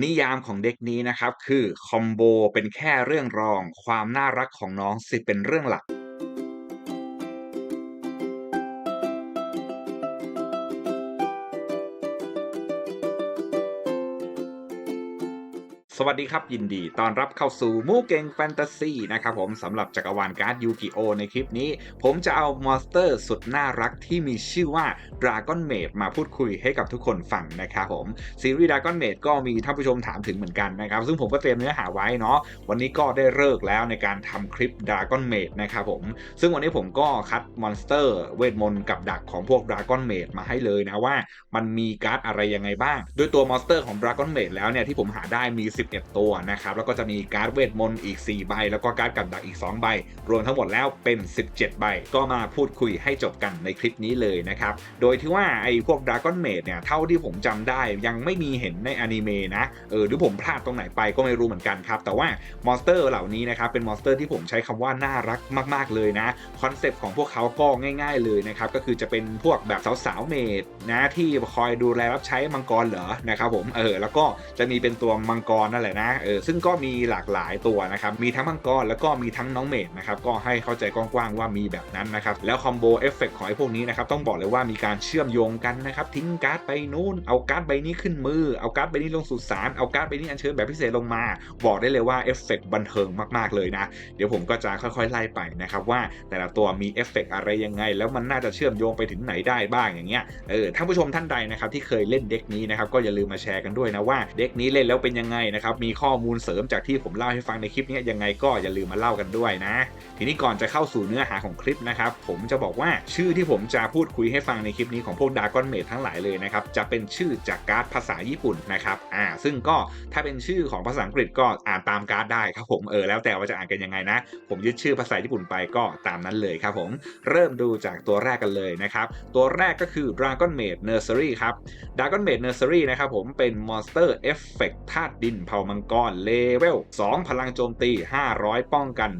นิยามของเด็กนี้นะครับคือคอมโบเป็นแค่เรื่องรอง ความน่ารักของน้องสิเป็นเรื่องหลัก วัสดีครับยินดีต้อนรับเข้าสู่มูเกงแฟนตาซีนะครับผมสำหรับจักรวาลการ์ดยูกิโอในคลิปนี้ ผมจะเอามอนสเตอร์สุดน่ารักที่มีชื่อว่า Dragon Maid มาพูดคุยให้กับทุกคนฟังนะครับผม ซีรีส์ Dragon Maid ก็มีท่านผู้ชมถามถึงเหมือนกันนะครับ ซึ่งผมก็เตรียมเนื้อหาไว้เนาะวันนี้ก็ได้เลิกแล้วในการทำคลิป Dragon Maid นะครับผม ซึ่งวันนี้ผมก็คัดมอนสเตอร์เวทมนต์กับดักของพวก Dragon Maid มาให้เลยนะว่า มันมีการ์ดอะไรยังไงบ้าง โดยตัวมอนสเตอร์ของ Dragon Maid แล้วเนี่ยที่ผมหาได้มี11 ตัวนะครับแล้วก็จะมีการ์ดเวทมนต์อีก 4 ใบ แล้วก็การ์ดกับดักอีก 2 ใบ รวมทั้งหมดแล้วเป็น 17 ใบ ก็มาพูดคุยให้จบกันในคลิปนี้เลยนะครับโดยที่ว่าไอ้พวก Dragon Maid เนี่ยเท่าที่ผมจำได้ยังไม่มีเห็นในอนิเมะนะเออหรือผมพลาดตรงไหนไปก็ไม่รู้เหมือนกันครับแต่ว่ามอนสเตอร์เหล่านี้นะครับเป็นมอนสเตอร์ที่ผมใช้คำว่าน่ารักมาก ๆเลยนะคอนเซปต์ของพวกเขาก็ง่าย ๆเลยนะครับก็คือจะเป็นพวกแบบสาวๆเมดนะที่คอยดูแลรับใช้มังกรเหรอนะครับผมเออแล้วก็จะมีเป็นตัวมังกรนั่นแหละนะเออซึ่งก็มีหลากหลายตัวนะครับมีทั้งมังกรแล้วก็มีทั้งน้องเมดนะครับก็ให้เข้าใจกว้างๆว่ามีแบบนั้นนะครับแล้วคอมโบเอฟเฟกของไอ้พวกนี้นะครับต้องบอกเลยว่ามีการเชื่อมโยงกันนะครับทิ้งการ์ดไปนู้นเอาการ์ดใบนี้ขึ้นมือเอาการ์ดใบนี้ลงสู่สารเอาการ์ดใบนี้อัญเชิญแบบพิเศษลงมา บอกได้เลยว่าเอฟเฟกบันเทิงมากๆเลยนะเดี๋ยวผมก็จะค่อยๆไล่ไปนะครับว่าแต่ละตัวมีเอฟเฟกอะไรยังไง แล้วมันน่าจะเชื่อมโยงไปถึงไหนได้บ้างอย่างเงี้ยเออท่านผู้ชมท่านใดนะครับที่เคยเล่นเด็กนี้นะครับก็อย่าลืมมาแชร์กันด้วยนะว่าเด็กนี้เล่นแล้วเป็นยังไงนะครับมีข้อมูลเสริมจากที่ผมเล่าให้ฟังในคลิปนี้ยังไงก็อย่าลืมมาเล่ากันด้วยนะ ทีนี้ก่อนจะเข้าสู่เนื้อหาของคลิปนะครับผมจะบอกว่าชื่อที่ผมจะพูดคุยให้ฟังในคลิปนี้ของพวกดากอนเมดทั้งหลายเลยนะครับจะเป็นชื่อจากการ์ดภาษาญี่ปุ่นนะครับอ่าซึ่งก็ถ้าเป็นชื่อของภาษาอังกฤษก็อ่านตามการ์ดได้ครับผมเออแล้วแต่ว่าจะอ่านกันยังไงนะ ผมยึดชื่อภาษาญี่ปุ่นไปก็ตามนั้นเลยครับผมเริ่มดูจากตัวแรกกันเลยนะครับตัวแรกก็คือ Dragon Maid Nursery ครับ Dragon Maid Nursery นะครับผมเป็นมอนสเตอร์เอฟเฟกธาตุดินเผ่ามังกรเลเวล 2 พลังโจมตี 500 ป้องกัน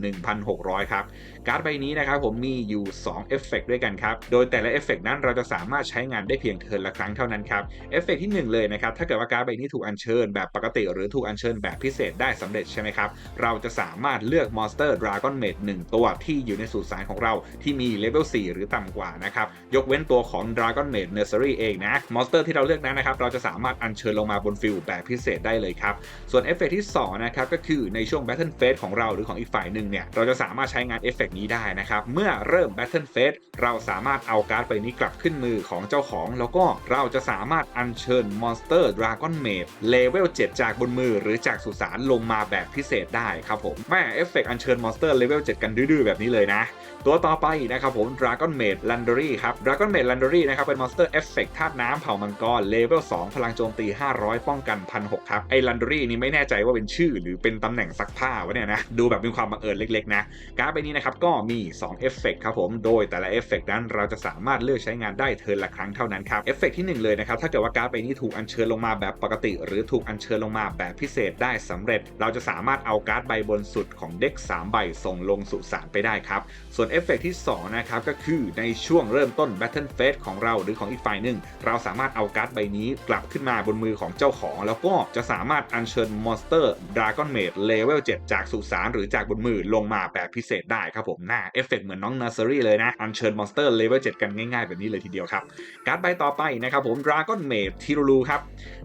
1,600 ครับ การ์ดใบนี้นะครับผมมีอยู่2เอฟเฟกด้วยกันครับ โดยแต่ละเอฟเฟกนั้นเราจะสามารถใช้งานได้เพียงเทิร์นละครั้งเท่านั้นครับ เอฟเฟกที่1เลยนะครับ ถ้าเกิดว่าการ์ดใบนี้ถูกอัญเชิญแบบปกติหรือถูกอัญเชิญแบบพิเศษได้สำเร็จใช่ไหมครับ เราจะสามารถเลือกมอนสเตอร์ดราก้อนเมด1ตัวที่อยู่ในสูตรสารของเราที่มีเลเวล4หรือต่ำกว่านะครับ ยกเว้นตัวของ Dragon Maid Nursery เองนะ มอนสเตอร์ที่เราเลือกนั้นนะครับ เราจะสามารถอัญเชิญลงมาบนฟิลแบบพิเศษได้เลยครับ ส่วนเอฟเฟกที่2นะครับก็คือในช่วง Battle Phase ของเราหรือของอีกฝ่ายหนึ่งเนี่ยเราจะสามารถใช้งานเอฟเฟกนี้ได้นะครับ เมื่อเริ่ม Battle Phase เราสามารถเอาการ์ดใบนี้กลับขึ้นมือของเจ้าของ แล้วก็เราจะสามารถอัญเชิญมอนสเตอร์ Dragon Maid เลเวล7จากบนมือหรือจากสุสานลงมาแบบพิเศษได้ครับผมแม่เอฟเฟกอัญเชิญมอนสเตอร์เลเวล7กันดื้อๆแบบนี้เลยนะ ตัวต่อไปนะครับผม Dragon Maid Landry ครับ Dragon Maid Landry นะครับเป็นมอนสเตอร์เอฟเฟกธาตุน้ำเผ่ามังกรเลเวล2พลังโจมตี 500 ป้องกัน1,600ครับไอ้ Landry นี่ไม่แน่ใจว่าเป็นชื่อหรือเป็นตำแหน่งซักผ้าวะเนี่ยนะดูแบบมีความบังเอิญเล็กๆนะการ์ดใบนี้นะครับก็มี 2 เอฟเฟกครับผม โดยแต่ละเอฟเฟกนั้นเราจะสามารถเลือกใช้งานได้เทิร์นละครั้งเท่านั้นครับ เอฟเฟกที่ 1 เลยนะครับ ถ้าเกิดว่าการ์ดใบนี้ถูกอัญเชิญลงมาแบบปกติ หรือถูกอัญเชิญลงมาแบบพิเศษได้สำเร็จ เราจะสามารถเอาการ์ดใบบนสุดของเด็ก 3 ใบส่งลงสุสานไปได้ครับ ส่วนเอฟเฟกที่2นะครับก็คือในช่วงเริ่มต้น Battle Phase ของเราหรือของอีกฝ่ายหนึ่งเราสามารถเอาการ์ดใบนี้กลับขึ้นมาบนมือของเจ้าของ แล้วก็จะสามารถอัญเชิญมอนสเตอร์ Dragon Maid Level 7จากสุสานหรือจากบนมือลงมาแบบพิเศษได้ครับผมหน้าเอฟเฟกเหมือนน้อง Nursery เลยนะ อัญเชิญมอนสเตอร์ Level 7กันง่ายๆ แบบนี้เลยทีเดียวครับ การ์ดใบต่อไปนะครับผม Dragon Maid Tirulu ครับ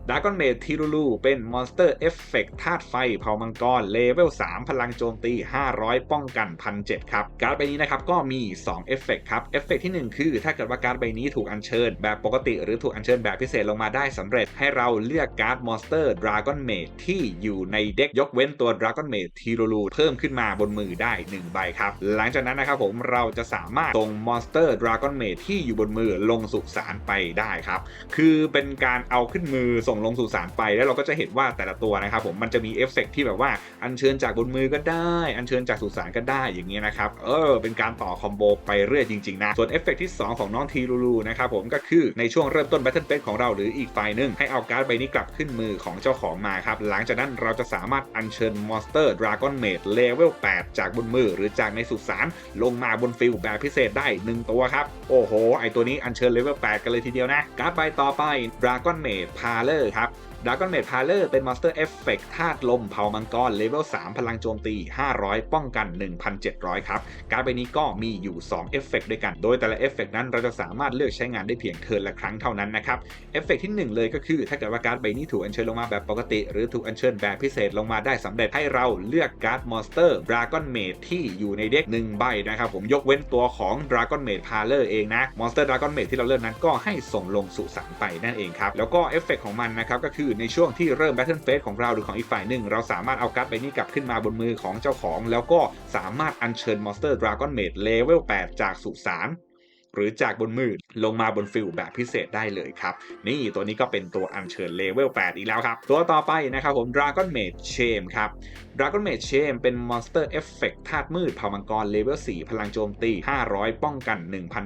Dragon Maid Tirulu เป็นมอนสเตอร์เอฟเฟกธาตุไฟเผามังกรเลเวล3พลังโจมตี 500 ป้องกัน1,700ครับ การ์ดใบนี้นะครับก็มี 2 เอฟเฟกครับ เอฟเฟกที่ 1 คือ ถ้าเกิดว่าการ์ดใบนี้ถูกอัญเชิญ แบบปกติหรือถูกอัญเชิญแบบพิเศษลงมาได้สำเร็จ ให้เราเลือกการ์ดมอนสเตอร์ Dragon Maid ที่อยู่ในเด็กยกเว้นตัว Dragon Maid Tirulu เพิ่มขึ้นมาบนมือได้ 1 ใบครับหลังจากนั้นนะครับผมเราจะสามารถส่งมอนสเตอร์ Dragon Maid ที่อยู่บนมือลงสุสานไปได้ครับ คือเป็นการเอาขึ้นมือส่งลงสู่สารไปแล้วเราก็จะเห็นว่าแต่ละตัวนะครับผมมันจะมีเอฟเฟกต์ที่แบบว่าอัญเชิญจากบนมือก็ได้ อัญเชิญจากสุสานก็ได้อย่างเงี้ยนะครับเออเป็นการต่อคอมโบไปเรื่อยจริงๆนะส่วนเอฟเฟกต์ที่ 2 ของน้องทีรูลูนะครับผมก็คือในช่วงเริ่มต้น Battle Phase ของเราหรืออีกฝ่ายหนึ่งให้เอาการ์ดใบนี้กลับขึ้นมือของเจ้าของมาครับหลังจากนั้นเราจะสามารถอัญเชิญมอนสเตอร์ Dragon Maid Level 8จากบนมือหรือจากในสุสานลงมาบนฟิลแบบพิเศษได้ 1 ตัวครับ โอ้โห ไอตัวนี้อันเชิญเลเวล8กันเลยทีเดียวนะการ์ดใบต่อไป Dragon Maid Parlor ครับ Dragon Maid Parlor เป็น Monster Effect ธาตุลมเผามังกรเลเวล3 พลังโจมตี 500 ป้องกัน 1,700 ครับ การดใบนี้ก็มีอยู่ 2 เอฟเฟกด้วยกัน โดยแต่ละเอฟเฟกนั้นเราจะสามารถเลือกใช้งานได้เพียงเทิร์นละครั้งเท่านั้นนะครับ เอฟเฟกที่ 1 เลยก็คือ ถ้าเกิดว่าการ์ดใบนี้ถูกอัญเชิญลงมาแบบปกติ หรือถูกอัญเชิญแบบพิเศษลงมาได้สำเร็จให้เราเลือกการ์ดมอนสเตอร์ดราก้อนเมดที่อยู่ในเด็ก1ใบนะครับผมยกเว้นตัวของดราก้อนเมดพาเลอร์เองนะมอนสเตอร์ดราก้อนเมดที่เราเลือกนั้นก็ให้ส่งลงสุสานไปนั่นเองครับแล้วก็เอฟเฟกของมันนะครับก็คือในช่วงที่เริ่มแบทเทิลเฟสของเราหรือของอีกฝ่ายหนึ่ง เราสามารถเอาการ์ดใบนี้กลับขึ้นมาบนมือของเจ้าของ แล้วก็สามารถอัญเชิญมอนสเตอร์ดราก้อนเมดเลเวล8จากสุสาน หรือจากบนมือลงมาบนฟิลแบบพิเศษได้เลยครับ นี่ตัวนี้ก็เป็นตัวอัญเชิญเลเวล 8 อีกแล้วครับ ตัวต่อไปนะครับผม Dragon Maid Shame ครับ Dragon Maid Shame เป็น Monster Effect ธาตุมืดเผ่ามังกรเลเวล 4 พลังโจมตี 500 ป้องกัน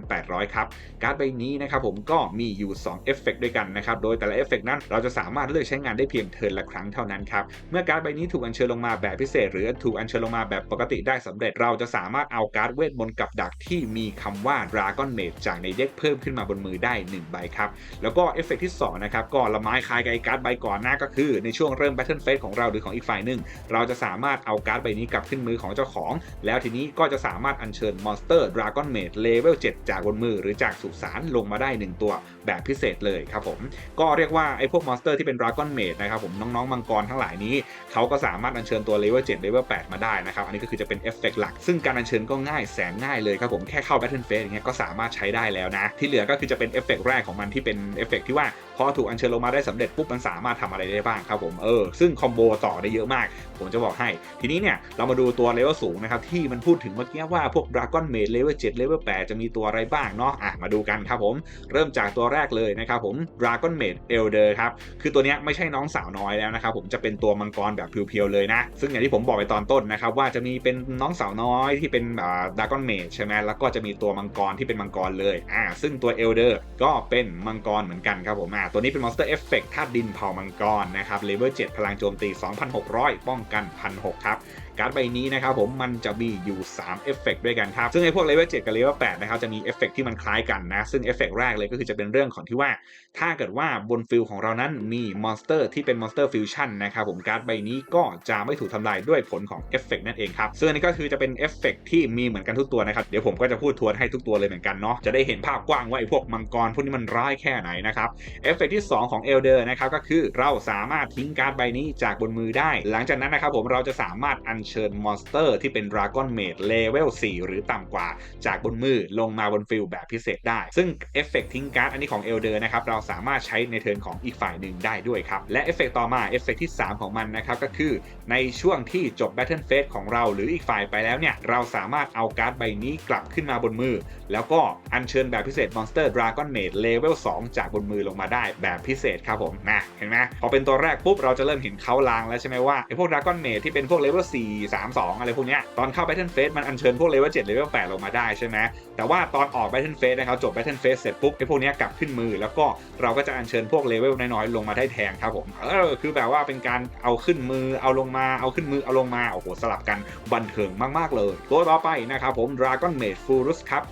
1,800 ครับ การ์ดใบนี้นะครับผมก็มีอยู่ 2 เอฟเฟกด้วยกันนะครับ โดยแต่ละเอฟเฟกนั้นเราจะสามารถเลือกใช้งานได้เพียงเทิร์นละครั้งเท่านั้นครับ เมื่อการ์ดใบนี้ถูกอัญเชิญลงมาแบบพิเศษ หรือถูกอัญเชิญลงมาแบบปกติได้สำเร็จ เราจะสามารถเอาการ์ดเวทมนต์กับดักที่มีคำว่า Dragon Maid จากในเด็กเพิ่มขึ้นมาบนมือได้1ใบครับ แล้วก็เอฟเฟกที่2นะครับก็ละไม้คล้ายกับไอ้การ์ดใบก่อนหน้าก็คือ ในช่วงเริ่ม Battle Phase ของเราหรือของอีกฝ่ายหนึ่งเราจะสามารถเอาการ์ดใบนี้กลับขึ้นมือของเจ้าของ แล้วทีนี้ก็จะสามารถอัญเชิญมอนสเตอร์ดราก้อนเมดเลเวล7จากบนมือหรือจากสุสานลงมาได้ 1 ตัวแบบพิเศษเลยครับผมก็เรียกว่าไอ้พวกมอนสเตอร์ที่เป็นดราก้อนเมดนะครับผมน้องๆมังกรทั้งหลายนี้เขาก็สามารถอัญเชิญตัวเลเวล7เลเวล8มาได้นะครับอันนี้ก็คือจะเป็นเอฟเฟกหลัก ซึ่งการอัญเชิญก็ง่ายแสนง่ายเลยครับผมแค่เข้า Battle Phase อย่างเงี้ยก็สามารถใช้ได้แล้วนะ ที่เหลือก็คือจะเป็นเอฟเฟกแรกของมันที่เป็นเอฟเฟกที่ว่า อถูกอัญเชิญลงมาได้สำเร็จปุ๊บมันสามารถทำอะไรได้บ้างครับผมเออซึ่งคอมโบต่อได้เยอะมาก ผมจะบอกให้ ทีนี้เนี่ยเรามาดูตัวเลเวลสูงนะครับที่มันพูดถึงเมื่อกี้ว่าพวก Dragon Maid เลเวล7เลเวล8จะมีตัวอะไรบ้างเนาะอะมาดูกันครับผมเริ่มจากตัวแรกเลยนะครับผม Dragon Maid Elder ครับคือตัวเนี้ยไม่ใช่น้องสาวน้อยแล้วนะครับผมจะเป็นตัวมังกรแบบเพียวๆเลยนะ ซึ่งอย่างที่ผมบอกไปตอนต้นนะครับว่าจะมีเป็นน้องสาวน้อยที่เป็นอ่า Dragon Maid ใช่ไหมแล้วก็จะมีตัวมังกรที่เป็นมังกรเลยอ่าซึ่งตัว Elder ก็เป็นมังกรเหมือนกันครับผมอ่าตัวนี้เป็น Monster Effect ธาตุดินเผ่ามังกรนะครับเลเวล7พลังโจมตี 2,600 ป้องกัน 1,600 ครับ การ์ดใบนี้นะครับผมมันจะมีอยู่ 3 เอฟเฟกด้วยกันครับ ซึ่งไอ้พวกเลเวล7กับเลเวล8นะครับจะมีเอฟเฟกที่มันคล้ายกันนะ ซึ่งเอฟเฟกแรกเลยก็คือจะเป็นเรื่องของที่ว่า ถ้าเกิดว่าบนฟิลของเรานั้นมีมอนสเตอร์ที่เป็นมอนสเตอร์ฟิวชั่นนะครับผมการ์ดใบนี้ก็จะไม่ถูกทำลายด้วยผลของเอฟเฟกนั่นเองครับซึ่งอันนี้ก็คือจะเป็นเอฟเฟกที่มีเหมือนกันทุกตัวนะครับเดี๋ยวผมก็จะพูดทวนให้ทุกตัวเลยเหมือนกันเนาะจะได้เห็นภาพกว้างว่าไอ้พวกมังกรพวกนี้มันร้ายแค่ไหนนะครับเอฟฟกที่ 2 ของเอลเดอร์นะครับก็คือเราสามารถทิ้งการ์ดใบนี้จากบนมือได้ หลังจากนั้นนะครับผมเราจะสามารถอัญเชิญมอนสเตอร์ที่เป็นดราก้อนเมดเลเวล4หรือต่ำกว่าจากบนมือลงมาบนฟิลแบบพิเศษได้ ซึ่งเอฟเฟกทิ้งการ์ดอันนี้ของเอลเดอร์นะครับเราสามารถใช้ในเทิร์นของอีกฝ่ายหนึ่งได้ด้วยครับและเอฟเฟกต่อมาเอฟเฟกที่ 3 ของมันนะครับก็คือในช่วงที่จบ Battle Phase ของเราหรืออีกฝ่ายไปแล้วเนี่ยเราสามารถเอาการ์ดใบนี้กลับขึ้นมาบนมือ แล้วก็อัญเชิญแบบพิเศษ Monster Dragon Maid Level 2จากบนมือลงมาได้ได้แบบพิเศษครับผมนะเห็นไหมพอเป็นตัวแรกปุ๊บเราจะเริ่มเห็นเขาลางแล้วใช่ไหมว่าไอ้พวก Dragon Maid ที่เป็นพวก Level 4 3 2 อะไรพวกเนี้ยตอนเข้า Battle Phase มันอัญเชิญพวก Level 7 Level 8ลงมาได้ใช่ไหมแต่ว่าตอนออก Battle Phase นะครับจบ Battle Phase เสร็จปุ๊บไอ้พวกเนี้ยกลับขึ้นมือ แล้วก็เราก็จะอัญเชิญพวกเลเวลน้อยๆลงมาได้แทนครับผมเออคือแบบว่าเป็นการเอาขึ้นมือเอาลงมาเอาขึ้นมือเอาลงมาโอ้โหสลับกันบันเทิงมากๆเลยตัวต่อไปนะครับผม Dragon Maid Furus ครับ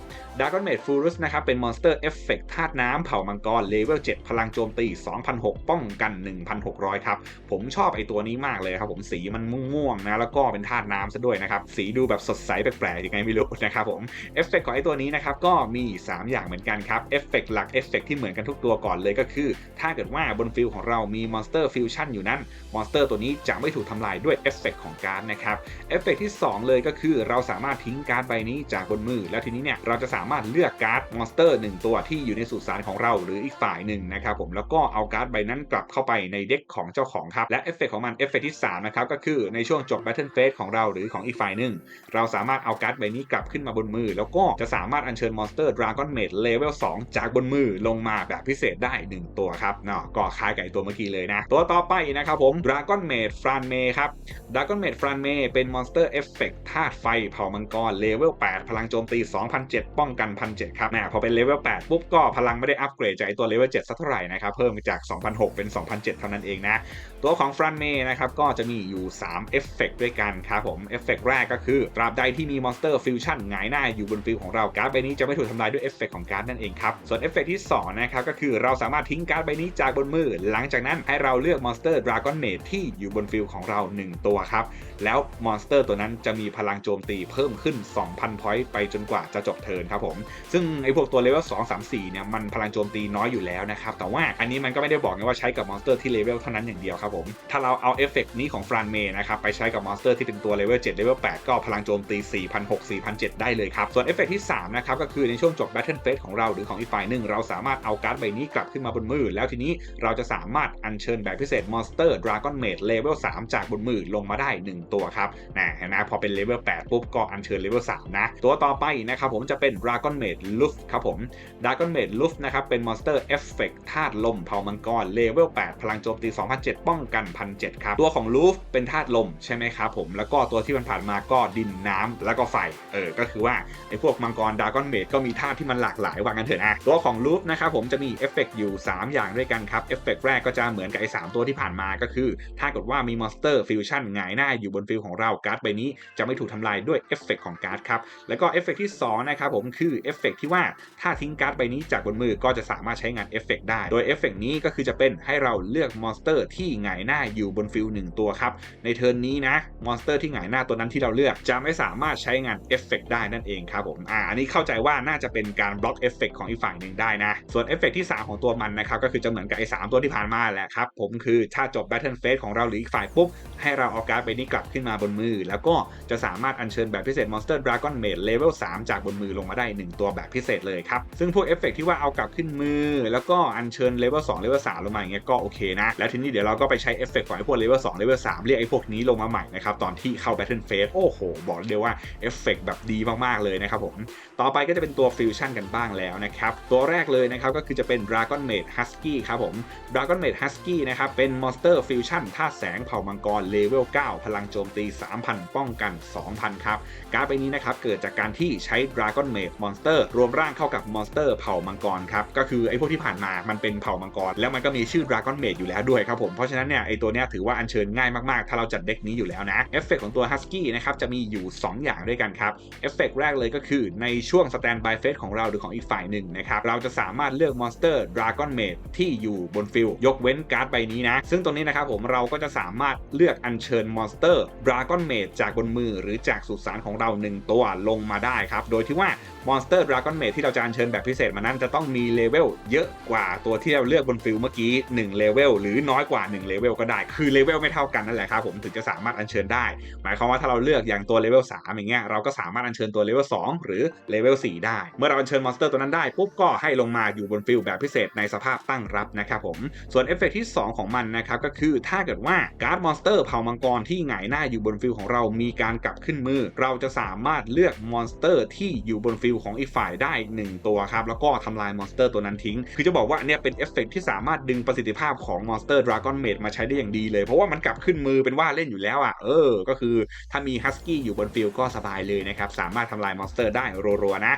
Dragon Maid Furus นะครับเป็นมอนสเตอร์เอฟเฟกธาตุน้ำเผ่ามังกรเลเวล7พลังโจมตี2,600ป้องกัน 1,600 ครับ ผมชอบไอตัวนี้มากเลยครับผมสีมันม่วงๆนะ แล้วก็เป็นธาตุน้ำซะด้วยนะครับ สีดูแบบสดใสแปลกๆยังไงไม่รู้นะครับผมเอฟเฟกของไอตัวนี้นะครับก็มี 3 อย่างเหมือนกันครับเอฟเฟกหลักเอฟเฟกที่เหมือนกันทุกตัวก่อนเลยก็คือ ถ้าเกิดว่าบนฟิลของเรามีมอนสเตอร์ฟิวชั่นอยู่นั้นมอนสเตอร์ตัวนี้จะไม่ถูกทำลายด้วยเอฟเฟกของการ์ดนะครับเอฟเฟกที่ 2 เลยก็คือเราสามารถทิ้งการ์ดใบนี้จากบนมือ แล้วทีนี้เนี่ยเราจะสามารถเลือกการ์ดมอนสเตอร์1ตัวที่อยู่ในสุสานของเราหรืออีกฝ่ายหนึ่งนะครับผมแล้วก็เอาการ์ดใบนั้นกลับเข้าไปในเด็กของเจ้าของครับและเอฟเฟกของมันเอฟเฟกที่3นะครับก็คือในช่วงจบ Battle Phase ของเราหรือของอีกฝ่ายหนึ่งเราสามารถเอาการ์ดใบนี้กลับขึ้นมาบนมือ แล้วก็จะสามารถอัญเชิญมอนสเตอร์ดราก้อนเมดเลเวล2จากบนมือลงมาแบบพิเศษได้ 1 ตัวครับเนาะก็คล้ายกับไอ้ตัวเมื่อกี้เลยนะ ตัวต่อไปนะครับผม Dragon Maid f r a n m e ครับ Dragon Maid f r a n m e เป็นมอนสเตอร์เอฟเฟกธาตุไฟเผ่ามังกรเลเวล8พลังโจมตี2,007ป้องกัน1,007ครับแหมพอเป็นเลเวล8ปุ๊บก็พลังไม่ได้อัปเกรดจากตัวเลเวล7สักเท่าไหร่นะครับเพิ่มจาก2,006เป็น2,007เท่านั้นเองนะ ตัวของฟรันเมนะครับก็จะมีอยู่3เอฟเฟกด้วยกันครับผมเอฟเฟกแรกก็คือ ตราบใดที่มีมอนสเตอร์ฟิวชั่นหงายหน้าอยู่บนฟิลของเราการ์ดใบนี้จะไม่ถูกทำลายด้วยเอฟเฟกของการ์ดนั่นเองครับ ส่วนเอฟเฟกที่2นะครับก็คือเราสามารถทิ้งการ์ดใบนี้จากบนมือ หลังจากนั้นให้เราเลือกมอนสเตอร์ดราก้อนเมดที่อยู่บนฟิลของเรา 1 ตัวครับ แล้วมอนสเตอร์ตัวนั้นจะมีพลังโจมตีเพิ่มขึ้น 2,000พอยต์ไปจนกว่าจะจบเทิร์นครับผมซึ่งไอ้พวกตัวเลเวล2 3 4เนี่ยมันพลังโจมตีน้อยอยู่แล้วนะครับแต่ว่าอันนี้มันก็ไม่ได้บอกไงว่าใช้กับมอนสเตอร์ที่เลเวลเท่านั้นอย่างเดียวครับผม ถ้าเราเอาเอฟเฟกนี้ของฟรานเมนะครับไปใช้กับมอนสเตอร์ที่เป็นตัวเลเวล7เลเวล8ก็พลังโจมตี 4,600 4,700 ได้เลยครับ ส่วนเอฟเฟกที่ 3 นะครับ ก็คือในช่วงจบ Battle Phase ของเราหรือของอีกฝ่ายหนึ่ง เราสามารถเอาการ์ดใบนี้กลับขึ้นมาบนมือ แล้วทีนี้เราจะสามารถอัญเชิญแบบพิเศษมอนสเตอร์ดราก้อนเมดเลเวล3จากบนมือลงมาได้ 1 ตัวครับนะเห็นไหมพอเป็นเลเวล8ปุ๊บก็อัญเชิญเลเวล3นะตัวต่อไปนะครับผมจะเป็น Dragon Maid Luft ครับผม Dragon Maid Luft นะครับเป็นมอนสเตอร์เอฟเฟกธาตุลมเผ่ามังกรเลเวล8พลังโจมตี2,007ป้องกัน1,007ครับ ตัวของ Luft เป็นธาตุลมใช่ไหมครับผมแล้วก็ตัวที่มันผ่านมาก็ดินน้ำแล้วก็ไฟเออก็คือว่าไอ้พวกมังกร Dragon Maid ก็มีธาตุที่มันหลากหลายว่ากันเถอะนะตัวของ Luft นะครับผมจะมีเอฟเฟกอยู่ 3 อย่างด้วยกันครับเอฟเฟกแรกก็จะเหมือนกับไอ้3ตัวที่ผ่านมาก็คือ ถ้าเกิดว่ามีมอนสเตอร์ฟิวชั่นหงายหน้าอยู่บนฟิลของเราการ์ดใบนี้จะไม่ถูกทำลายด้วยเอฟเฟกของการ์ดครับแล้วก็เอฟเฟกที่2นะครับผมคือเอฟเฟกที่ว่าถ้าทิ้งการ์ดใบนี้จากบนมือก็จะสามารถใช้งานเอฟเฟกได้ โดยเอฟเฟกนี้ก็คือจะเป็นให้เราเลือกมอนสเตอร์ที่หงายหน้าอยู่บนฟิลหนึ่งตัวครับ ในเทิร์นนี้นะมอนสเตอร์ที่หงายหน้าตัวนั้นที่เราเลือกจะไม่สามารถใช้งานเอฟเฟกได้นั่นเองครับผมอ่าอันนี้เข้าใจว่าน่าจะเป็นการบล็อกเอฟเฟกของอีกฝ่ายหนึ่งได้นะ ส่วนเอฟเฟกที่ 3 ของตัวมันนะครับก็คือจะเหมือนกับไอ้สามตัวที่ผ่านมาแหละครับผมคือถ้าจบ Battle Phase ของเราหรืออีกฝ่ายปุ๊บให้เราเอาการ์ดใบนี้กลับขึ้นมาบนมือ แล้วก็จะสามารถอัญเชิญแบบพิเศษ Monster Dragon Maid Level 3จากบนมือลงมาได้ 1 ตัวแบบพิเศษเลยครับ ซึ่งพวกเอฟเฟกที่ว่าเอากลับขึ้นมือ แล้วก็อัญเชิญ Level 2 Level 3ลงมาอย่างเงี้ยก็โอเคนะ แล้วทีนี้เดี๋ยวเราก็ไปใช้เอฟเฟกของไอ้พวก Level 2 Level 3เรียกไอ้พวกนี้ลงมาใหม่นะครับตอนที่เข้า Battle Phase โอ้โห บอกเลยว่าเอฟเฟกแบบดีมาก ๆ เลยนะครับผม ต่อไปก็จะเป็นตัวฟิวชั่นกันบ้างแล้วนะครับ ตัวแรกเลยนะครับก็คือจะเป็น Dragon Maid Husky ครับผม Dragon Maid Husky นะครับเป็น Monster Fusion ธาตุแสงเผ่ามังกรเลเวล9พลังโจมตี 3,000 ป้องกัน 2,000 ครับ การ์ดใบนี้นะครับเกิดจากการที่ใช้ Dragon Maid Monster รวมร่างเข้ากับ Monster เผ่ามังกรครับก็คือไอ้พวกที่ผ่านมามันเป็นเผ่ามังกรแล้วมันก็มีชื่อ Dragon Maid อยู่แล้วด้วยครับผมเพราะฉะนั้นเนี่ยไอตัวเนี้ยถือว่าอัญเชิญง่ายมากๆ ถ้าเราจัดเด็กนี้อยู่แล้วนะเอฟเฟกของตัว Husky นะครับจะมีอยู่ 2 อย่างด้วยกันครับเอฟเฟกแรกเลยก็คือในช่วง Stand by Phase ของเราหรือของอีกฝ่ายหนึ่งนะครับเราจะสามารถเลือก Monster Dragon Maid ที่อยู่บนฟิลยกเว้นการ์ดใบนี้นะ ซึ่งตรงนี้นะครับผมเราก็จะสามารถเลือกอัญเชิญ Monster Dragon Maid จากบนมือหรือจากสุสานของเรา 1 ตัวลงมาได้ครับ โดยที่ว่า Monster Dragon Maid ที่เราจะอัญเชิญแบบพิเศษมานั้นจะต้องมีเลเวลเยอะกว่าตัวที่เราเลือกบนฟิลเมื่อกี้1เลเวลหรือน้อยกว่า1เลเวลก็ได้ คือเลเวลไม่เท่ากันนั่นแหละครับผมถึงจะสามารถอัญเชิญได้ หมายความว่าถ้าเราเลือกอย่างตัวเลเวล3อย่างเงี้ยเราก็สามารถอัญเชิญตัวเลเวล2หรือเลเวล4ได้ เมื่อเราอัญเชิญมอนสเตอร์ตัวนั้นได้ปุ๊บก็ให้ลงมาอยู่บนฟิลแบบพิเศษในสภาพตั้งรับนะครับผมส่วนเอฟเฟกที่ 2 ของมันนะครับก็คือถ้าเกิดว่าการ์ดมอนสเตอร์เผ่ามังกรที่หงายหน้าอยู่บนฟิลของเรามีการกลับขึ้นมือ เราจะสามารถเลือกมอนสเตอร์ที่อยู่บนฟิลของอีกฝ่ายได้ 1 ตัวครับแล้วก็ทำลายมอนสเตอร์ตัวนั้นทิ้ง คือจะบอกว่าเนี่ยเป็นเอฟเฟกที่สามารถดึงประสิทธิภาพของมอนสเตอร์ดราก้อนเมดมาใช้ได้อย่างดีเลย เพราะว่ามันกลับขึ้นมือเป็นว่าเล่นอยู่แล้วอะเออ ก็คือถ้ามีฮัสกี้อยู่บนฟิลก็สบายเลยนะครับ สามารถทำลายมอนสเตอร์ได้รัวๆนะ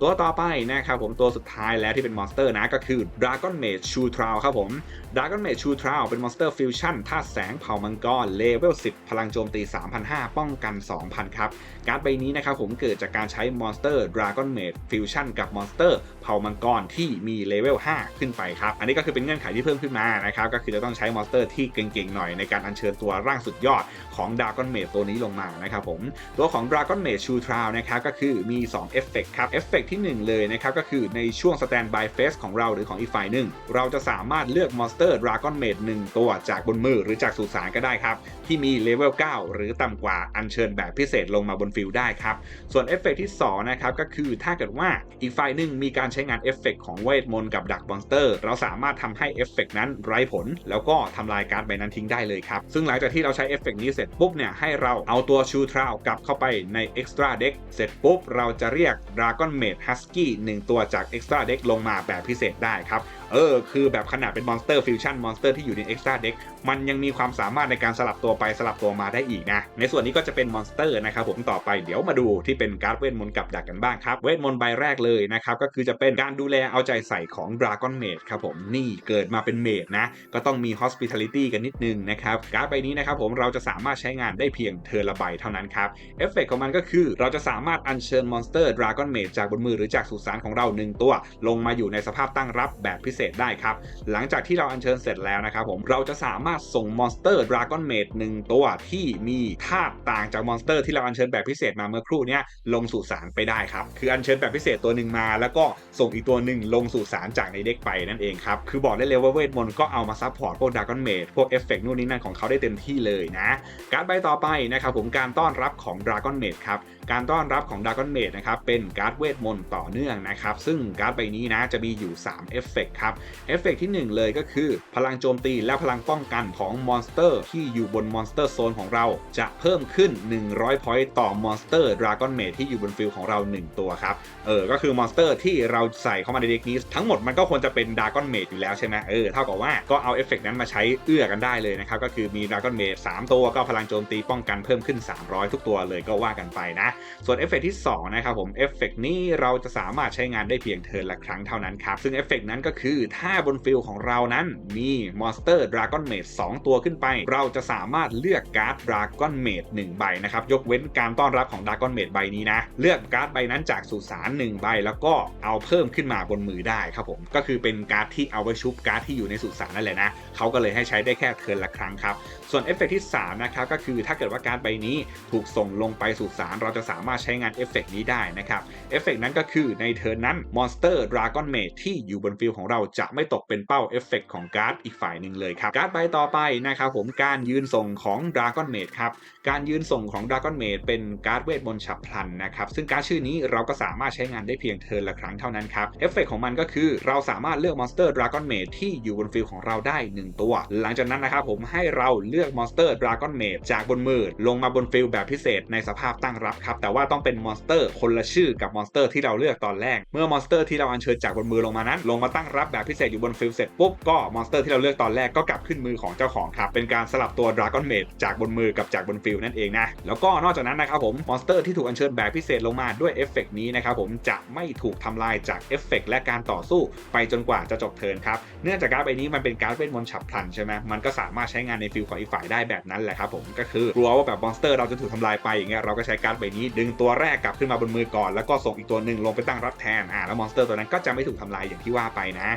ตัวต่อไปนะครับผมตัวสุดท้ายแล้วที่เป็นมอนสเตอร์นะก็คือ Dragon Maid True Trial ครับผม Dragon Maid True Trial เป็นมอนสเตอร์ฟิวชั่นธาตุแสงเผ่ามังกรเลเวล 10 พลังโจมตี 3,500 ป้องกัน 2,000 ครับ การ์ดใบนี้นะครับผมเกิดจากการใช้มอนสเตอร์ Dragon Maid Fusion กับมอนสเตอร์เผ่ามังกรที่มีเลเวล 5 ขึ้นไปครับ อันนี้ก็คือเป็นเงื่อนไขที่เพิ่มขึ้นมานะครับก็คือจะต้องใช้มอนสเตอร์ที่เก่งๆหน่อยในการอัญเชิญตัวร่างสุดยอด ของ Dragon Maid ตัวนี้ลงมานะครับผม ตัวของ Dragon Maid True Trial นะครับก็คือมี2เอฟเฟกครับเอฟเฟกที่ 1 เลยนะครับก็คือในช่วง Stand by Phase ของเราหรือของอีกฝ่ายหนึ่ง เราจะสามารถเลือกมอนสเตอร์ Dragon Maid 1 ตัวจากบนมือหรือจากสุสานก็ได้ครับ ที่มีเลเวล9หรือต่ำกว่าอัญเชิญแบบพิเศษลงมาบนฟิลได้ครับส่วนเอฟเฟกที่2นะครับก็คือถ้าเกิดว่าอีกฝ่ายหนึ่งมีการใช้งานเอฟเฟกของเวทมนต์กับดักมอนสเตอร์ เราสามารถทำให้เอฟเฟกนั้นไร้ผล แล้วก็ทำลายการ์ดใบนั้นทิ้งได้เลยครับซึ่งหลังจากที่เราใช้เอฟเฟกนี้เสร็จปุ๊บเนี่ยให้เราเอาตัวชูทราวกลับเข้าไปใน Extra Deck เสร็จปุ๊บ เราจะเรียก Dragon Maid Husky 1 ตัวจาก Extra Deck ลงมาแบบพิเศษได้ครับเออคือแบบขนาดเป็นมอนสเตอร์ฟิวชั่นมอนสเตอร์ที่อยู่ใน Extra Deck มันยังมีความสามารถในการสลับตัวไปสลับตัวมาได้อีกนะ ในส่วนนี้ก็จะเป็นมอนสเตอร์นะครับผมต่อไปเดี๋ยวมาดูที่เป็นการ์ดเวทมนต์กับดักกันบ้างครับ เวทมนต์ใบแรกเลยนะครับก็คือจะเป็นการดูแลเอาใจใส่ของ Dragon Maid ครับผมนี่เกิดมาเป็นเมดนะ ก็ต้องมี hospitality กันนิดนึงนะครับการ์ดใบนี้นะครับผมเราจะสามารถใช้งานได้เพียงเทอร์ละใบเท่านั้นครับเอฟเฟกของมันก็คือเราจะสามารถอัญเชิญมอนสเตอร์ Dragon Maid จากบนมือหรือจากสุสานของเราหนึ่งตัว ลงมาอยู่ในสภาพตั้งรับแบบพิเศษได้ครับ หลังจากที่เราอัญเชิญเสร็จแล้วนะครับผมเราจะสามารถส่งมอนสเตอร์ดราก้อนเมดหนึ่งตัวที่มีธาตุต่างจากมอนสเตอร์ที่เราอัญเชิญแบบพิเศษมาเมื่อครู่นี้ลงสู่สารไปได้ครับ คืออัญเชิญแบบพิเศษตัวหนึ่งมา แล้วก็ส่งอีกตัวหนึ่งลงสู่สารจากในเด็กไปนั่นเองครับ คือบอกได้เลยว่าเวทมนต์ก็เอามาซัพพอร์ตพวกดราก้อนเมดพวกเอฟเฟกต์นู่นนี่นั่นของเขาได้เต็มที่เลยนะการ์ดใบต่อไปนะครับผมการต้อนรับของดราก้อนเมดครับการต้อนรับของด r a ก้อนเมดนะครับเป็นการ์ดเวทมนต์ต่อเนื่องนะครับซึ่งการ์ดใบนี้นะจะมีอยู่3เอฟเฟกครับเอฟเฟกที่ 1 เลยก็คือ พลังโจมตีและพลังป้องกันของมอนสเตอร์ที่อยู่บนมอนสเตอร์โซนของเรา จะเพิ่มขึ้น 100 พอยต์ต่อมอนสเตอร์ดราก้อนเมดที่อยู่บนฟิลของเรา 1 ตัวครับ เออ ก็คือมอนสเตอร์ที่เราใส่เข้ามาในเด็กนี้ทั้งหมดมันก็ควรจะเป็นดราก้อนเมดอยู่แล้วใช่ไหมเออ เท่ากับว่าก็เอาเอฟเฟกนั้นมาใช้เอื้อกันได้เลยนะครับ ก็คือมีดราก้อนเมด3ตัวก็พลังโจมตีป้องกันเพิ่มขึ้น 300 ทุกตัวเลยก็ว่ากันไปนะ ส่วนเอฟเฟกที่2นะครับผมเอฟเฟกนี้เราจะสามารถใช้งานได้เพียงเทิร์นละครั้งเท่านั้นครับซึ่งเอฟเฟกนั้นก็คือือถ้าบนฟิลของเรานั้นมีมอนสเตอร์ดราก้อนเมด2ตัวขึ้นไป เราจะสามารถเลือกการ์ดดราก้อนเมด1ใบนะครับ ยกเว้นการต้อนรับของดราก้อนเมดใบนี้นะ เลือกการ์ดใบนั้นจากสุสาน1ใบ แล้วก็เอาเพิ่มขึ้นมาบนมือได้ครับผมก็คือเป็นการ์ดที่เอาไว้ชุบการ์ดที่อยู่ในสุสานนั่นแหละนะเขาก็เลยให้ใช้ได้แค่เทิร์นละครั้งครับส่วนเอฟเฟกที่3นะครับก็คือถ้าเกิดว่าการ์ดใบนี้ถูกส่งลงไปสู่สารเราจะสามารถใช้งานเอฟเฟกนี้ได้นะครับเอฟเฟกนั้นก็คือในเทิร์นนั้นมอนสเตอร์ดราก้อนเมดที่อยู่บนฟิลของเราจะไม่ตกเป็นเป้าเอฟเฟกของการ์ดอีกฝ่ายหนึ่งเลยครับ การ์ดใบต่อไปนะครับผมการยืนส่งของดราก้อนเมดครับ การยืนส่งของดราก้อนเมดเป็นการ์ดเวทมนต์ฉับพลันนะครับซึ่งการ์ดชื่อนี้เราก็สามารถใช้งานได้เพียงเทิร์นละครั้งเท่านั้นครับเอฟเฟกของมันก็คือเราสามารถเลือกมอนสเตอร์ดราก้อนเมดที่อยู่บนฟิลของเราได้ 1 ตัว หลังจากนั้นนะครับผมให้เราเลือกมอนสเตอร์ดราก้อนเมดจากบนมือลงมาบนฟิลแบบพิเศษในสภาพตั้งรับครับแต่ว่าต้องเป็นมอนสเตอร์คนละชื่อกับมอนสเตอร์ที่เราเลือกตอนแรก เมื่อมอนสเตอร์ที่เราอัญเชิญจากบนมือลงมานั้น ลงมาตั้งรับแบบพิเศษอยู่บนฟิลเสร็จปุ๊บก็มอนสเตอร์ที่เราเลือกตอนแรกก็กลับขึ้นมือของเจ้าของครับเป็นการสลับตัวดราก้อนเมดจากบนมือกับจากบนฟิลนั่นเองนะแล้วก็นอกจากนั้นนะครับผมมอนสเตอร์ที่ถูกอัญเชิญแบบพิเศษลงมาด้วยเอฟเฟกนี้นะครับผมจะไม่ถูกทำลายจากเอฟเฟกและการต่อสู้ไปจนกว่าจะจบเทิร์นครับเนื่องจากการ์ดใบนี้มันเป็นการ์ดเวทมนต์ฉับพลันใช่ไหมมันก็สามารถใช้งานในฟิลของอีกฝ่ายได้แบบนั้นแหละครับผมก็คือกลัวว่าแบบมอนสเตอร์เราจะถูกทำลายไปอย่างเงี้ยเราก็ใช้การ์ดใบนี้ ดึงตัวแรกกลับขึ้นมาบนมือก่อน แล้วก็ส่งอีกตัวหนึ่งลงไปตั้งรับแทนอ่าแล้วมอนสเตอร์ตัวนั้นก็จะไม่ถูกทำลายอย่างที่ว่าไปนะ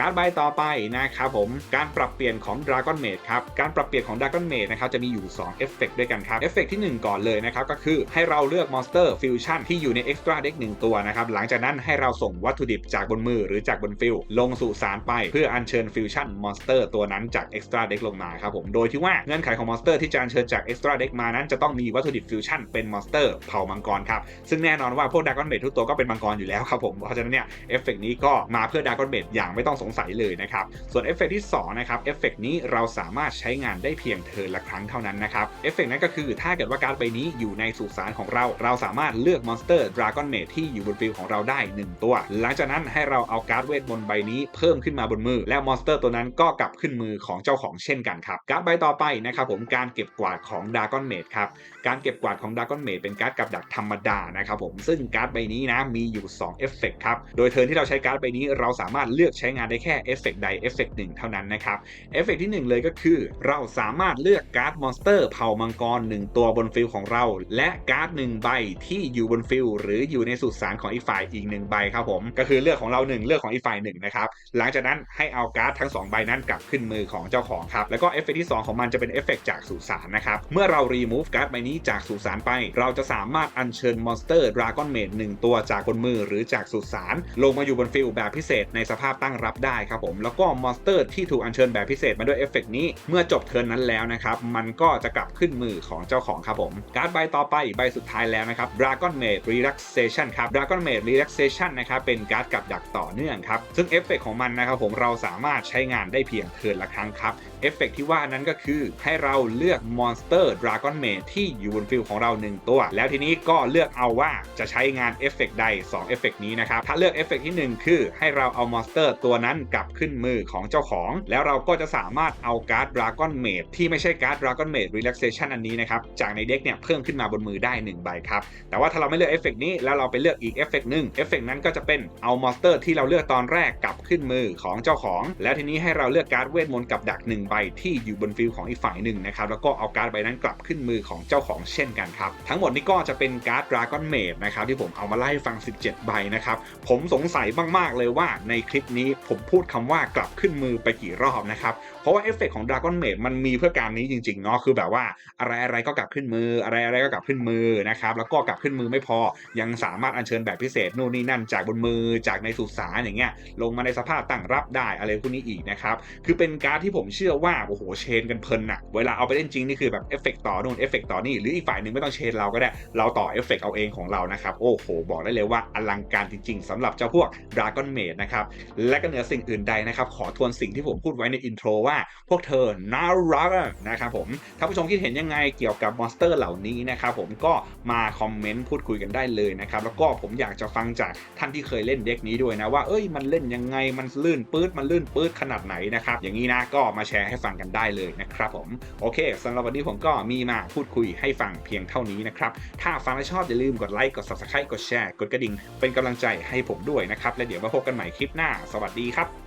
การ์ดใบต่อไปนะครับผมการปรับเปลี่ยนของ Dragon Maid ครับการปรับเปลี่ยนของ Dragon Maid นะครับจะมีอยู่2เอฟเฟกด้วยกันครับเอฟเฟกที่ 1 ก่อนเลยนะครับก็คือให้เราเลือกมอนสเตอร์ฟิวชั่นที่อยู่ใน Extra Deck 1ตัวนะครับหลังจากนั้นให้เราส่งวัตถุดิบจากบนมือหรือจากบนฟิลลงสู่สารไปเพื่ออัญเชิญฟิวชั่นมอนสเตอร์ตัวนั้นจาก Extra Deck ลงมาครับผมโดยที่ว่าเงื่อนไขของมอนสเตอร์ที่จะอัญเชิญจาก Extra Deck มานั้นจะต้องมีวัตถุดิบฟิวชั่นเป็นมอนสเตอร์เผ่ามังกรครับซึ่งแน่นอนว่าพวก Dragon Maid ทุกตัวก็เป็นมังกรอยู่แล้วครับผมเพราะฉะนั้นเนี่ยเอฟเฟกนี้ก็มาเพื่อ Dragon Maid อย่างไม่ต้องสงสัยเลยนะครับ ส่วนเอฟเฟกที่2นะครับเอฟเฟกนี้เราสามารถใช้งานได้เพียงเทินละครั้งเท่านั้นนะครับเอฟเฟกนั้นก็คือถ้าเกิดว่าการ์ดใบนี้อยู่ในสุสานของเรา เราสามารถเลือกมอนสเตอร์ดราก้อนเมดที่อยู่บนฟิลของเราได้ 1 ตัว หลังจากนั้นให้เราเอาการ์ดเวทมนต์ใบนี้เพิ่มขึ้นมาบนมือ แล้วมอนสเตอร์ตัวนั้นก็กลับขึ้นมือของเจ้าของเช่นกันครับการ์ดใบต่อไปนะครับผมการเก็บกวาดของดราก้อนเมดครับการเก็บกวาดของดราก้อนเมดเป็นการ์ดกับดักธรรมดานะครับผมซึ่งการ์ดใบนี้นะมีอยู่2เอฟเฟกครับโดยเทิร์นที่เราใช้การ์ดใบนี้เราสามารถเลือกใช้งานได้แค่เอฟเฟกใดเอฟเฟกหนึ่งเท่านั้นนะครับเอฟเฟกที่ 1 เลยก็คือ เราสามารถเลือกการ์ดมอนสเตอร์เผ่ามังกร 1 ตัวบนฟิลของเรา และการ์ด1ใบที่อยู่บนฟิลหรืออยู่ในสุสานของอีกฝ่ายอีก1ใบครับผมก็คือเลือกของเรา 1 เลือกของอีกฝ่าย1นะครับหลังจากนั้นให้เอาการ์ดทั้ง 2 ใบนั้นกลับขึ้นมือของเจ้าของครับแล้วก็เอฟเฟกที่ 2 ของมันจะเป็นเอฟเฟกจากสุสานนะครับเมื่อเรารีมูฟการ์ดใบนี้จากสุสานไป เราจะสามารถอัญเชิญมอนสเตอร์ดราก้อนเมด1ตัวจากบนมือหรือจากสุสานลงมาอยู่บนฟิลแบบพิเศษในสภาพตั้งรับได้ครับผม แล้วก็มอนสเตอร์ที่ถูกอัญเชิญแบบพิเศษมาด้วยเอฟเฟกนี้ เมื่อจบเทิร์นนั้นแล้วนะครับ มันก็จะกลับขึ้นมือของเจ้าของครับผม การ์ดใบต่อไปใบสุดท้ายแล้วนะครับ Dragon Maid Relaxation ครับ Dragon Maid Relaxation นะครับ เป็นการ์ดกับดักต่อเนื่องครับ ซึ่งเอฟเฟกของมันนะครับผม เราสามารถใช้งานได้เพียงเทิร์นละครั้งครับ ออฟเฟกที่ว่านั้นก็คือให้เราเลือกมอนสเตอร์ดราก้อนเมดที่อยู่บนฟิลของเรา 1 ตัว แล้วทีนี้ก็เลือกเอาว่าจะใช้งานเอฟเฟกใด2เอฟเฟกนี้นะครับ ถ้าเลือกเอฟเฟกที่ 1 คือให้เราเอามอนสเตอร์ตัวนั้นกลับขึ้นมือของเจ้าของ แล้วเราก็จะสามารถเอาการ์ดดราก้อนเมดที่ไม่ใช่การ์ดดราก้อนเมดรีแลกเซชันอันนี้นะครับจากในเด็กเนี่ยเพิ่มขึ้นมาบนมือได้1ใบครับแต่ว่าถ้าเราไม่เลือกเอฟเฟกนี้แล้วเราไปเลือกอีกเอฟเฟกหนึ่งเอฟเฟกนั้นก็จะเป็นเอามอนสเตอร์ที่เราเลือกตอนแรกกลับขึ้นมือของเจ้าของ แล้วทีนี้ให้เราเลือกการ์ดเวทมนต์กับดักหนึ่งใบที่อยู่บนฟิลของอีกฝ่ายหนึ่งนะครับแล้วก็เอาการ์ดใบนั้นกลับขึ้นมือของเจ้าของเช่นกันครับ ทั้งหมดนี้ก็จะเป็นการ์ดดราก้อนเมดนะครับที่ผมเอามาไล่ฟัง 17 ใบนะครับผมสงสัยมากๆเลยว่าในคลิปนี้ผมพูดคำว่ากลับขึ้นมือไปกี่รอบนะครับเพราะว่าเอฟเฟกของดราก้อนเมดมันมีเพื่อการนี้จริงๆเนาะคือแบบว่าอะไรอะไรก็กลับขึ้นมืออะไรอะไรก็กลับขึ้นมือนะครับแล้วก็กลับขึ้นมือไม่พอ ยังสามารถอัญเชิญแบบพิเศษนู่นนี่นั่นจากบนมือจากในสุสานอย่างเงี้ยลงมาในสภาพตั้งรับได้อะไรพวกนี้อีกนะครับคือเป็นการดที่ผมเชื่อว่าโอ้โหเชนกันเพลินอะเวลาเอาไปเล่นจริงนี่คือแบบเอฟเฟกต่อนู่นเอฟเฟกต่อนี่หรืออีกฝ่ายหนึ่งไม่ต้องเชนเราก็ได้ เราต่อเอฟเฟกเอาเองของเรานะครับโอ้โห บอกได้เลยว่าอลังการจริง ๆสำหรับเจ้าพวกดราก้อนเมดนะครับและก็เหนือสิ่งอื่นใดนะครับขอทวนสิ่งที่ผมพูดไว้ในอินโทรว่าพวกเธอน่ารักนะครับผมถ้าผู้ชมคิดเห็นยังไงเกี่ยวกับมอนสเตอร์เหล่านี้นะครับผมก็มาคอมเมนต์พูดคุยกันได้เลยนะครับแล้วก็ผมอยากจะฟังจากท่านที่เคยเล่นเด็กนี้ด้วยนะว่าเอ้ยมันเล่นยังไงมันลื่นปื๊ดมันลื่นปื๊ดขนาดไหนนะครับอย่างนี้นะก็มาแชร์ให้ฟังกันได้เลยนะครับผมโอเคสำหรับวันนี้ผมก็มีมาพูดคุยให้ฟังเพียงเท่านี้นะครับถ้าฟังและชอบอย่าลืมกดไลค์กด subscribe กดแชร์กดกระดิ่งเป็นกำลังใจให้ผมด้วยนะครับและเดี๋ยวมาพบกันใหม่คลิปหน้า สวัสดีครับ